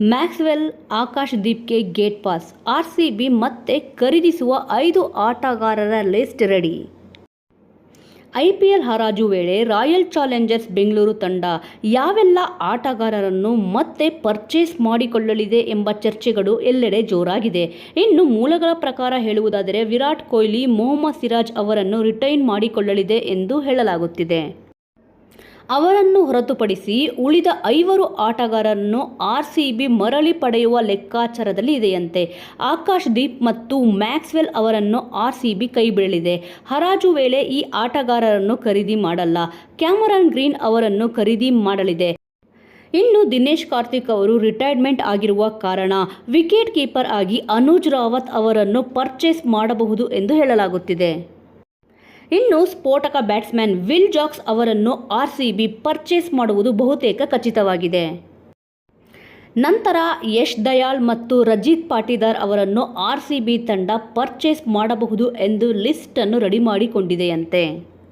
Maxwell Akash ದೀಪ್ಗೆ gate pass. RCB ಮತ್ತೆ ಖರೀದಿಸುವ ಐದು ಆಟಗಾರರ ಲಿಸ್ಟ್ ರೆಡಿ. ಐಪಿಎಲ್ ಹರಾಜು ವೇಳೆ ರಾಯಲ್ ಚಾಲೆಂಜರ್ಸ್ ಬೆಂಗಳೂರು ತಂಡ ಯಾವೆಲ್ಲ ಆಟಗಾರರನ್ನು ಮತ್ತೆ ಪರ್ಚೇಸ್ ಮಾಡಿಕೊಳ್ಳಲಿದೆ ಎಂಬ ಚರ್ಚೆಗಳು ಎಲ್ಲೆಡೆ ಜೋರಾಗಿದೆ. ಇನ್ನು ಮೂಲಗಳ ಪ್ರಕಾರ ಹೇಳುವುದಾದರೆ ವಿರಾಟ್ ಕೊಹ್ಲಿ, ಮೊಹಮ್ಮದ್ ಸಿರಾಜ್ ಅವರನ್ನು ರಿಟೈನ್ ಮಾಡಿಕೊಳ್ಳಲಿದೆ ಎಂದು ಹೇಳಲಾಗುತ್ತಿದೆ. ಅವರನ್ನು ಹೊರತುಪಡಿಸಿ ಉಳಿದ ಐವರು ಆಟಗಾರರನ್ನು ಆರ್ಸಿಬಿ ಮರಳಿ ಪಡೆಯುವ ಲೆಕ್ಕಾಚಾರದಲ್ಲಿ ಇದೆಯಂತೆ. ಆಕಾಶ್ ದೀಪ್ ಮತ್ತು ಮ್ಯಾಕ್ಸ್ವೆಲ್ ಅವರನ್ನು ಆರ್ಸಿಬಿ ಕೈಬಿಡಲಿದೆ ಹರಾಜು ವೇಳೆ ಈ ಆಟಗಾರರನ್ನು ಖರೀದಿ ಮಾಡಲ್ಲ. ಕ್ಯಾಮರಾನ್ ಗ್ರೀನ್ ಅವರನ್ನು ಖರೀದಿ ಮಾಡಲಿದೆ. ಇನ್ನು ದಿನೇಶ್ ಕಾರ್ತಿಕ್ ಅವರು ರಿಟೈರ್ಮೆಂಟ್ ಆಗಿರುವ ಕಾರಣ ವಿಕೆಟ್ ಕೀಪರ್ ಆಗಿ ಅನುಜ್ ರಾವತ್ ಅವರನ್ನು ಪರ್ಚೇಸ್ ಮಾಡಬಹುದು ಎಂದು ಹೇಳಲಾಗುತ್ತಿದೆ. ಇನ್ನು ಸ್ಫೋಟಕ ಬ್ಯಾಟ್ಸ್ಮನ್ ವಿಲ್ ಜಾಕ್ಸ್ ಅವರನ್ನು ಆರ್ ಸಿ ಬಿ ಪರ್ಚೇಸ್ ಮಾಡುವುದು ಬಹುತೇಕ ಖಚಿತವಾಗಿದೆ. ನಂತರ ಯಶ್ ದಯಾಳ್ ಮತ್ತು ರಜಿತ್ ಪಾಟೀದಾರ್ ಅವರನ್ನು ಆರ್ಸಿಬಿ ತಂಡ ಪರ್ಚೇಸ್ ಮಾಡಬಹುದು ಎಂದು ಲಿಸ್ಟನ್ನು ರೆಡಿ ಮಾಡಿಕೊಂಡಿದೆಯಂತೆ.